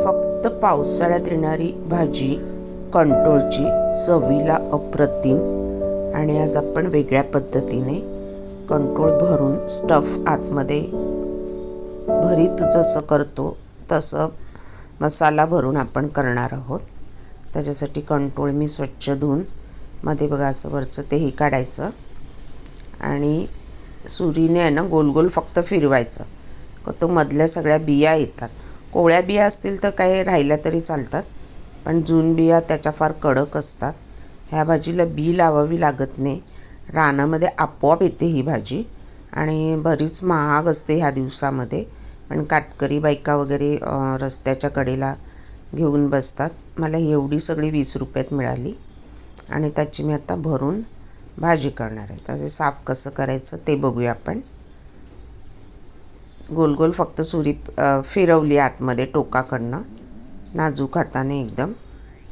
फक्त पावसाळ्यात येणारी भाजी कंटोळची चवीला अप्रतिम. आणि आज आपण वेगळ्या पद्धतीने कंटोळ भरून स्टफ आतमध्ये भरीत जसं करतो तसं मसाला भरून आपण करणार आहोत. त्याच्यासाठी कंटोळ मी स्वच्छ धुवून मध्ये बघा असं वरचं तेही काढायचं. आणि सुरीने आहे ना गोल गोल फक्त फिरवायचं. तो मधल्या सगळ्या बिया येतात. कोवळ्या बिया असतील तर काही राहिल्या तरी चालतात पण जून बिया त्याच्या फार कडक असतात. ह्या भाजीला बी लावावी लागत नाही. रानामध्ये आपोआप येते ही भाजी आणि बरीच महाग असते ह्या दिवसामध्ये. पण कातकरी बायका वगैरे रस्त्याच्या कडेला घेऊन बसतात. मला एवढी सगळी वीस रुपयात मिळाली आणि त्याची मी आता भरून भाजी करणार आहे. तर ते साफ कसं करायचं ते बघूया आपण. गोल गोल फक्त सुरी फिरवली आतमध्ये टोकाकडनं. नाजूक हाताने एकदम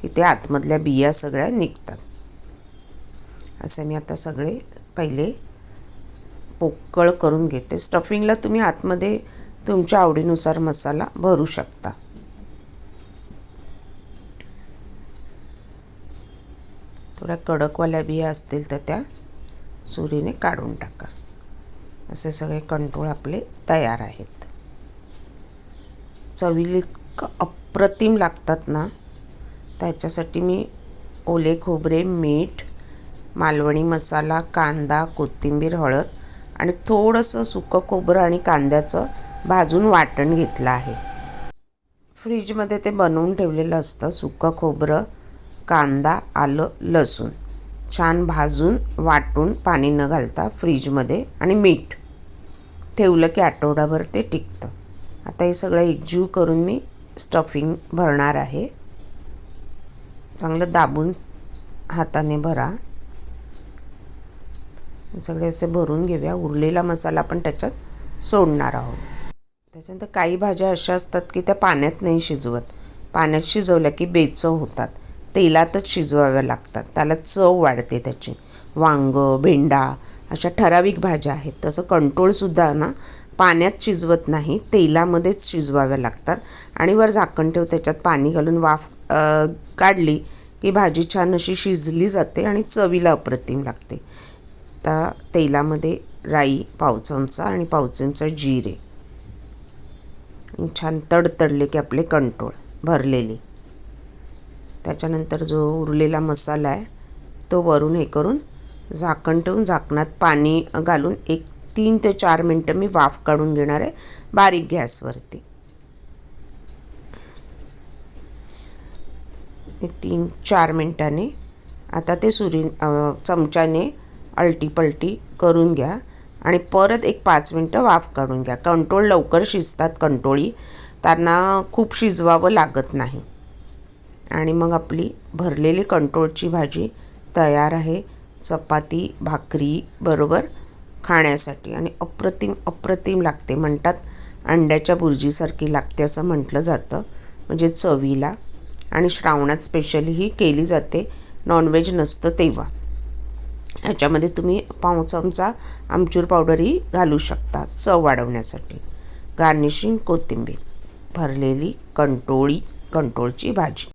की ते आतमधल्या बिया सगळ्या निघतात. असे मी आता सगळे पहिले पोकळ करून घेते. स्टफिंगला तुम्ही आतमध्ये तुमच्या आवडीनुसार मसाला भरू शकता. थोड्या कडकवाल्या बिया असतील तर त्या सुरीने काढून टाका. असे सगळे कंट्रोल आपले तयार आहेत. चवीला इतकं अप्रतिम लागतात ना त्याच्यासाठी मी ओले खोबरे मीठ मालवणी मसाला कांदा कोथिंबीर हळद आणि थोडंसं सुकं खोबरं आणि कांद्याचं भाजून वाटण घेतलं आहे. फ्रीजमध्ये ते बनवून ठेवलेलं असतं सुकं खोबरं कांदा आलं लसूण. छान भाजून वाटून पाणी न घालता फ्रीजमध्ये आणि मीठ. ठेवलं की आठवडाभर ते टिकतं. आता हे सगळं एकजीव करून मी स्टफिंग भरणार आहे. चांगलं दाबून हाताने भरा. सगळे असे भरून घेऊया. उरलेला मसाला आपण त्याच्यात सोडणार आहोत. त्याच्यानंतर काही भाज्या अशा असतात की त्या पाण्यात नाही शिजवत. पाण्यात शिजवल्या की बेचव होतात. तेलातच शिजवाव्या लागतात. त्याला चव वाढते त्याची. वांग भेंडा अशा ठराविक भाज्या आहेत. तसं कंट्रोलसुद्धा ना पाण्यात शिजवत नाही तेलामध्येच शिजवाव्या लागतात. आणि वर झाकण ठेव त्याच्यात पाणी घालून वाफ काढली की भाजी छान अशी शिजली जाते आणि चवीला अप्रतिम लागते. आता तेलामध्ये राई पाव चमचा आणि पाव चमचा जिरे छान तडतडले की आपले कंट्रोल भरलेले. त्याच्यानंतर जो उरलेला मसाला आहे तो वरून हे करून झाकण ठेवून झाकणात पाणी घालून एक तीन ते चार मिनटं मी वाफ काढून घेणार आहे. बारीक गॅसवरती. तीन चार मिनटाने आता ते सुरी चमच्याने अलटीपलटी करून घ्या आणि परत एक पाच मिनटं वाफ काढून घ्या. कंट्रोल लवकर शिजतात कंट्रोळी त्यांना खूप शिजवावं लागत नाही. आणि मग आपली भरलेली कंट्रोलची भाजी तयार आहे. चपाती भाकरी बरोबर खाण्यासाठी. आणि अप्रतिम अप्रतिम लागते. म्हणतात अंड्याच्या बुर्जीसारखी लागते असं म्हटलं जातं. म्हणजे चवीला आणि श्रावणात स्पेशली ही केली जाते. नॉनव्हेज नसतं तेव्हा. ह्याच्यामध्ये तुम्ही पाव चमचा आमचूर पावडरही घालू शकता. चव वाढवण्यासाठी. गार्निशिंग कोथिंबीर. भरलेली कंटोळी कंटोळची भाजी.